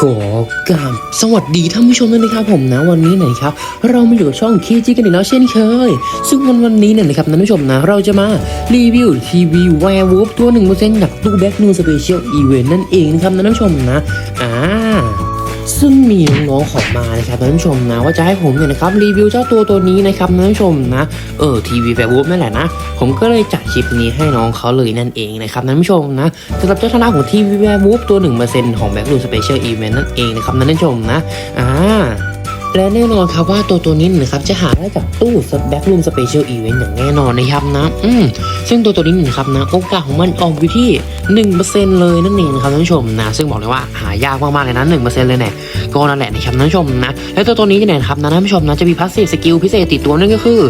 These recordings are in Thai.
ขอกราบสวัสดีท่านผู้ชมด้วยนะครับผมนะวันนี้นะครับ เรามาอยู่กับช่องคีจีกันอีกแล้วเช่นเคย ซึ่งวันวันนี้เนี่ยนะครับท่านผู้ชมนะ เราจะมารีวิวทีวีแวร์วูฟตัวหนึ่งเปอร์เซ็นต์จากตู้แบ็กนูสเปเชียลอีเวนต์นั่นเองนะครับท่านผู้ชมนะอ่า ซึ่งมีน้องๆขอมานะครับท่านผู้ชมนะว่าจะให้ผมเนี่ยนะครับรีวิวเจ้าตัวตัวนี้นะครับท่านผู้ชมนะเออทีวีแวร์วูฟนั่นแหละนะผมก็เลยจัดคลิปนี้ให้น้องเขาเลยนั่นเองนะครับท่านผู้ชมนะสำหรับเจ้าชนะของทีวีแวร์วูฟตัว1%ของแบ็กลูสเปเชียลอีเวนต์นั่นเองนะครับท่านผู้ชมนะอ่า และแน่นอนครับว่าตัวตัวนี้นะครับจะหาได้จากตู้แบ็กลูมสเปเชียลอีเวนต์อย่างแน่นอนนะครับนะอืมซึ่งตัวตัวนี้นะครับนะโอกาสของมันออกอยู่ที่ 1%เลยนั่นเองนะครับท่านผู้ชมนะซึ่งบอกเลยว่าหายากมากๆเลยนะ1%เลยเนี่ยก็นั่นแหละนะครับท่านผู้ชมนะและตัวตัวนี้เนี่ยนะครับนะท่านผู้ชมนะจะมีพาสซีฟสกิลพิเศษติดตัวนั่นก็คือ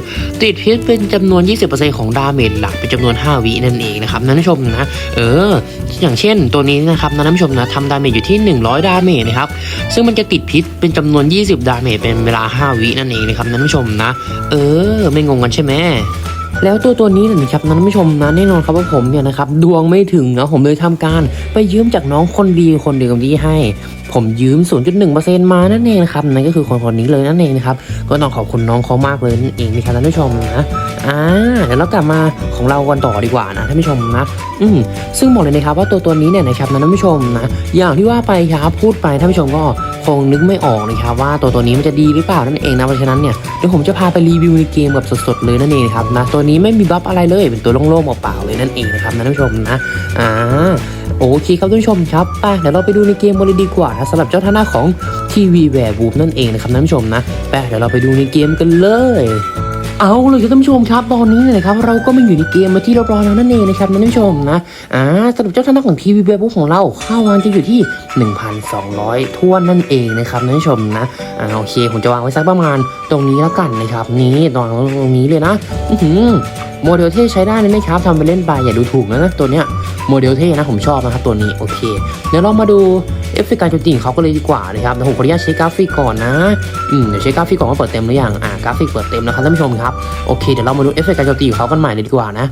ติดพิษเป็นจำนวน 20%ของดาเมจหลักเป็นจำนวน 5 วินั่นเองนะครับท่านผู้ชมนะเออ อย่างเช่นตัวนี้นะครับนะท่านผู้ชมนะทำดาเมจอยู่ที่ 100 ดาเมจนะครับซึ่งมันจะติดพิษเป็นจำนวน 20 ดาเมจเป็นเวลา 5 วินั่นเองนะครับท่านผู้ชมนะ เออ ไม่งงกันใช่ไหมแล้วตัวตัวนี้นะครับท่านผู้ชมนะแน่นอนครับว่าผมเนี่ยนะครับดวงไม่ถึงนะผมเลยทำการไปยืมจากน้องคนดีคนเดิมที่ให้ ผมยืม 0.1%มานั่นเองนะครับนั่นก็คือคนคนนี้เลยนั่นเองนะครับก็ต้องขอบคุณน้องเขามากเลยนั่นเองนะครับท่านผู้ชมนะอ่าเดี๋ยวเรากลับมาของเรากันต่อดีกว่านะท่านผู้ชมนะอืมซึ่งบอกเลยนะครับว่าตัวตัวนี้เนี่ยนะครับนะท่านผู้ชมนะอย่างที่ว่าไปครับพูดไปท่านผู้ชมก็ คงนึกไม่ออกนะครับว่าตัวตัวนี้มันจะดีหรือเปล่านั่นเองนะเพราะฉะนั้นเนี่ยเดี๋ยวผมจะพาไปรีวิวในเกมแบบสดๆเลยนั่นเองครับนะตัวนี้ไม่มีบัฟอะไรเลยเป็นตัวโล่งๆเปล่าๆเลยนั่นเองนะครับนะท่านผู้ชมนะอ่าโอเคครับท่านผู้ชมครับไปเดี๋ยวเราไปดูในเกมกันเลยดีกว่านะสำหรับเจ้าท่าหน้าของทีวีแวร์บูมนั่นเองนะครับท่านผู้ชมนะไปเดี๋ยวเราไปดูในเกมกันเลย เอาเลยครับท่านผู้ชมครับตอนนี้เนี่ยนะครับเราก็มาอยู่ในเกมมาที่เรียบร้อยแล้วนั่นเองนะครับท่านผู้ชมนะอ่าสำหรับเจ้าชนะของทีวีเบบุ๊ของเราค่าวางจะอยู่ที่ 1,200ท้วนนั่นเองนะครับท่านผู้ชมนะอ่าโอเคผมจะวางไว้สักประมาณตรงนี้แล้วกันนะครับนี้ตรงตรงนี้เลยนะอือหือโมเดลเท่ใช้ได้เลยนะครับทำไปเล่นไปอย่าดูถูกนะนะตัวเนี้ยโมเดลเท่นะผมชอบนะครับตัวนี้โอเค เดี๋ยวเรามาดู เอฟเฟกต์การโจมตีของเขาก็เลยดีกว่านะครับเดี๋ยวผมขออนุญาตเช็คกราฟิกก่อนนะอืมเดี๋ยวเช็คกราฟิกก่อนว่าเปิดเต็มหรือยังอ่ากราฟิกเปิดเต็มนะครับท่านผู้ชมครับโอเคเดี๋ยวเรามาดูเอฟเฟกต์การโจมตีของเขากันใหม่เลยดีกว่านะ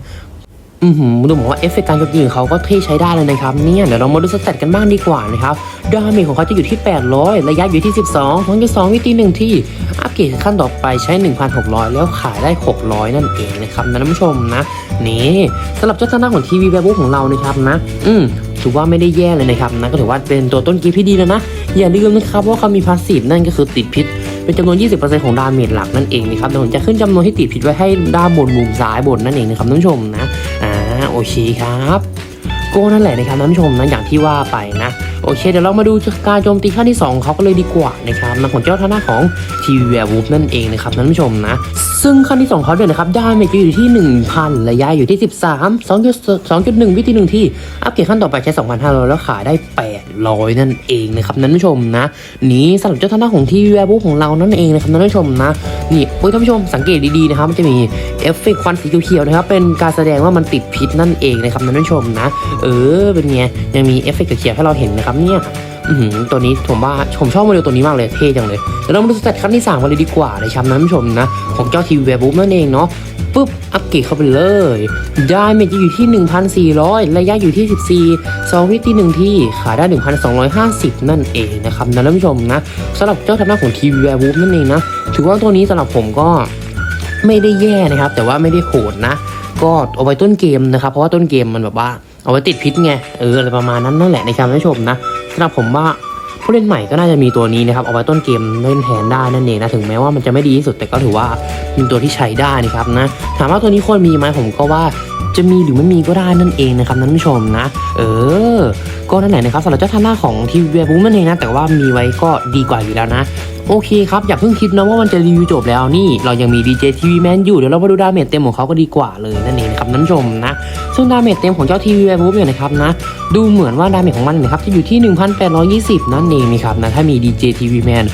อือหือดูเหมือนว่าเอฟเฟกต์การโจมตีของเขาก็เท่ใช้ได้เลยนะครับเนี่ยเดี๋ยวเรามาดูสเตตกันบ้างดีกว่านะครับดาเมจของเขาจะอยู่ที่ 800 ระยะอยู่ที่ 12ของจะ2วิธีหนึ่งที่ อัปเกรดขั้นต่อไปใช้ 1,600 แล้วขายได้ 600 นั่นเองนะครับนะท่านผู้ชมนะนี่สำหรับเจ้าหน้าของทีวีแวร์บุ๊ของเรานะครับนะ อืม ถือว่าไม่ได้แย่เลยนะครับนะก็ถือว่าเป็นตัวต้นกีที่ดีแล้วนะ อย่าลืมนะครับว่าเขามีพาสซีฟนั่นก็คือติดพิษเป็นจำนวน 20%ของดาเมจหลักนั่นเองนะครับเดี๋ยวผมจะขึ้นจำนวนที่ติดพิษไว้ให้ด้านบนมุมซ้ายบนนั่นเองนะครับท่านผู้ชมนะอ่าโอเคครับก็นั่นแหละนะครับท่านผู้ชมนะอย่างที่ว่าไปนะ โอเค เดี๋ยวเรามาดูการโจมตีขั้นที่ 2 เขาก็เลยดีกว่านะครับนะของเจ้าท่าหน้าของทีวีแวร์วูฟนั่นเองนะครับท่านผู้ชมนะ ซึ่งขั้นที่ 2เขาเนี่ยนะครับไดาเมจอยู่ที่ 1,000 ระยะอยู่ที่ 13 2.1 วิธีหนึ่งที่ อัปเกรดขั้นต่อไปใช้ 2,500 แล้วขายได้ 800 นั่นเองนะครับท่านผู้ชมนะ นี่สำหรับเจ้าท่าหน้าของทีวีแวร์วูฟของเรานั่นเองนะครับท่านผู้ชมนะนี่โอ้ยท่านผู้ชมสังเกตดีๆนะครับมันจะมีเอฟเฟกต์ควันสีเขียวๆนะครับเป็นการแสดงว่ามันติดพิษนั่นเองนะครับท่านผู้ชมนะ เออเป็นไงยังมีเอฟเฟกต์เขียวให้เราเห็นนะครับเนี่ยอือหือตัวนี้ผมว่าผมชอบโมเดลตัวนี้มากเลยเท่จังเลยเดี๋ยวเรามาดูสเตตขั้นที่3กันเลยดีกว่านะครับท่านผู้ชมนะ ของเจ้าทีวีแวร์บุ๊นั่นเองเนาะปุ๊บอัปเกรดเข้าไปเลยได้เมจจะอยู่ที่ 1,400 ระยะอยู่ที่ 14 2 วิธีหนึ่งที่ขายได้ 1,250 นั่นเองนะครับนะท่านผู้ชมนะสำหรับเจ้าทำหน้าของทีวีแวร์บุ๊นั่นเองนะถือว่าตัวนี้สำหรับผมก็ไม่ได้แย่นะครับ แต่ว่าไม่ได้โหดนะ ก็เอาไว้ต้นเกมนะครับ เพราะว่าต้นเกมมันแบบว่า เอาไว้ติดพิษไง เอออะไรประมาณนั้นนั่นแหละในการรับชมนะสำหรับผมว่าผู้เล่นใหม่ก็น่าจะมีตัวนี้นะครับเอาไว้ต้นเกมเล่นแทนได้นั่นเองนะถึงแม้ว่ามันจะไม่ดีที่สุดแต่ก็ถือว่าเป็นตัวที่ใช้ได้นะครับนะถามว่าตัวนี้ควรมีไหมผมก็ว่าจะมีหรือไม่มีก็ได้นั่นเองนะครับท่านผู้ชมนะ เออ ก็นั่นแหละนะครับสำหรับเจ้าท่าหน้าของทีวีบูมนั่นเองนะ แต่ว่ามีไว้ก็ดีกว่าอยู่แล้วนะ โอเคครับ อย่าเพิ่งคิดนะว่ามันจะรีวิวจบแล้วนี่ เรายังมี DJ TV Man อยู่ เดี๋ยวเรามาดูดาเมจเต็มของเขาก็ดีกว่าเลยนั่นเองนะครับท่านผู้ชมนะ ซึ่งดาเมจเต็มของเจ้าทีวีแวร์บูฟเนี่ยนะครับนะดูเหมือนว่าดาเมจของมันนะครับจะอยู่ที่ 1,820 นั่นเองนะครับนะถ้ามี DJ TV Man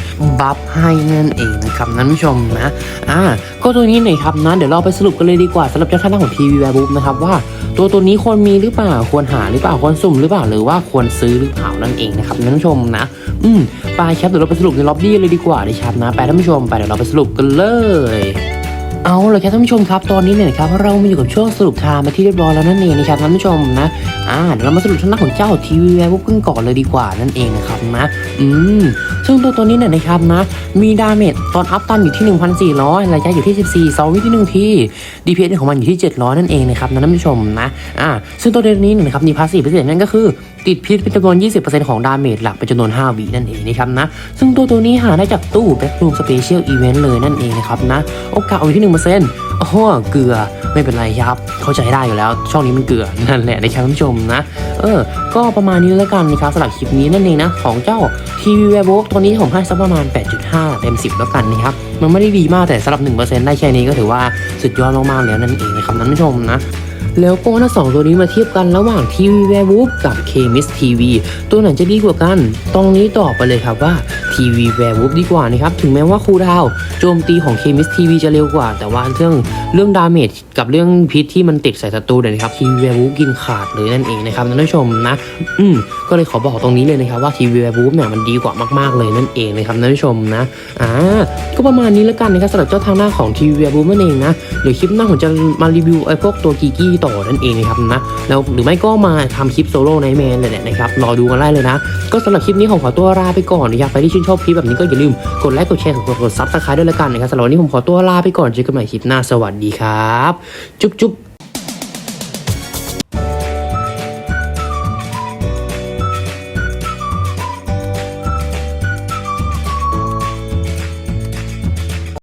บัฟให้นั่นเองนะครับท่านผู้ชมนะ อ่า ก็ตัวนี้หน่อยครับนะ เดี๋ยวเราไปสรุปกันเลยดีกว่าสำหรับเจ้าท่าน้าของทีวีแวร์บูฟนะครับว่าตัวตัวนี้ควรมีหรือเปล่า ควรหาหรือเปล่า ควรสุ่มหรือเปล่า หรือว่าควรซื้อหรือเปล่านั่นเองนะครับท่านผู้ชมนะ อืม ไปครับ เดี๋ยวเราไปสรุปในล็อบบี้เลยดีกว่านะครับนะ ไปท่านผู้ชม ไปเดี๋ยวเราไปสรุปกันเลยเอาเลยครับท่านผู้ชมครับตอนนี้เนี่ยครับเรามาอยู่กับช่วงสรุปทม์มาที่เรียบร้อยแล้วนั่นเองนะครับท่านผู้ชมนะอ่าเดี๋ยวเรามาสรุปชนะของเจ้าทีวีแวร์วุ้กันก่อนเลยดีกว่านั่นเองนะครับนะอืม ซึ่งตัวตัวนี้เนี่ยนะครับนะ มีดาเมจตอนอัพตันอยู่ที่ 1,400 ระยะอยู่ที่ 14 2วิที่ 1 ที DPS ของมันอยู่ที่ 700 นั่นเองนะครับนะท่านผู้ชมนะ อ่า ซึ่งตัวตัวนี้เนี่ยนะครับมีพาสซีฟพิเศษนั่นก็คือ ติดพิษเป็นจำนวน 20%ของดาเมจหลักเป็นจำนวน 5วินั่นเองนะครับนะ ซึ่งตัวตัวนี้หาได้จากตู้ Backroom Special Event เลยนั่นเองนะครับนะ โอกาสเอาอยู่ที่ 1%โอ้โหเกลือ ไม่เป็นไรครับ เข้าใจได้อยู่แล้ว ช่องนี้มันเกลือนั่นแหละนะครับท่านผู้ชมนะ เออ ก็ประมาณนี้แล้วกันนะครับสำหรับคลิปนี้นั่นเองนะ ของเจ้าทีวีแวร์โบตัวนี้ผมให้สักประมาณ 8.5 เต็ม 10 แล้วกันนะครับ มันไม่ได้ดีมากแต่สำหรับ 1%ได้แค่นี้ก็ถือว่าสุดยอดมากๆแล้วนั่นเองนะครับท่านผู้ชมนะ แล้วก็ถ้าสองตัวนี้มาเทียบกันระหว่างทีวีแวร์วูฟกับเคมิสทีวีตัวไหนจะดีกว่ากัน ตรงนี้ตอบไปเลยครับว่าทีวีแวร์วูฟดีกว่านะครับ ถึงแม้ว่าคูดาวโจมตีของเคมิสทีวีจะเร็วกว่า แต่ว่าเรื่องเรื่องดาเมจกับเรื่องพิษที่มันติดใส่ศัตรูเนี่ยนะครับทีวีแวร์วูฟกินขาดเลยนั่นเองนะครับท่านผู้ชมนะ อืมก็เลยขอบอกตรงนี้เลยนะครับว่าทีวีแวร์วูฟเนี่ยมันดีกว่ามากๆเลยนั่นเองนะครับท่านผู้ชมนะอ่าก็ประมาณนี้แล้วกันนะครับสำหรับเจ้าทางหน้าของทีวีแวร์วูฟนั่นเองนะเดี๋ยวคลิปหน้าผมจะมารีวิวไอ้พวกตัวกีกี้ต่อนั่นเองนะครับนะแล้วหรือไม่ก็มาทำคลิปโซโล่ในแมนเลยแหละนะครับรอดูกันได้เลยนะ ก็สำหรับคลิปนี้ผมขอตัวลาไปก่อนนะครับใครที่ชื่นชอบคลิปแบบนี้ก็อย่าลืมกดไลค์กดแชร์กดกดซับสไครต์ด้วยละกันนะครับสำหรับวันนี้ผมขอตัวลาไปก่อนเจอกันใหม่คลิปหน้าสวัสดีครับ จุ๊บจุ๊บ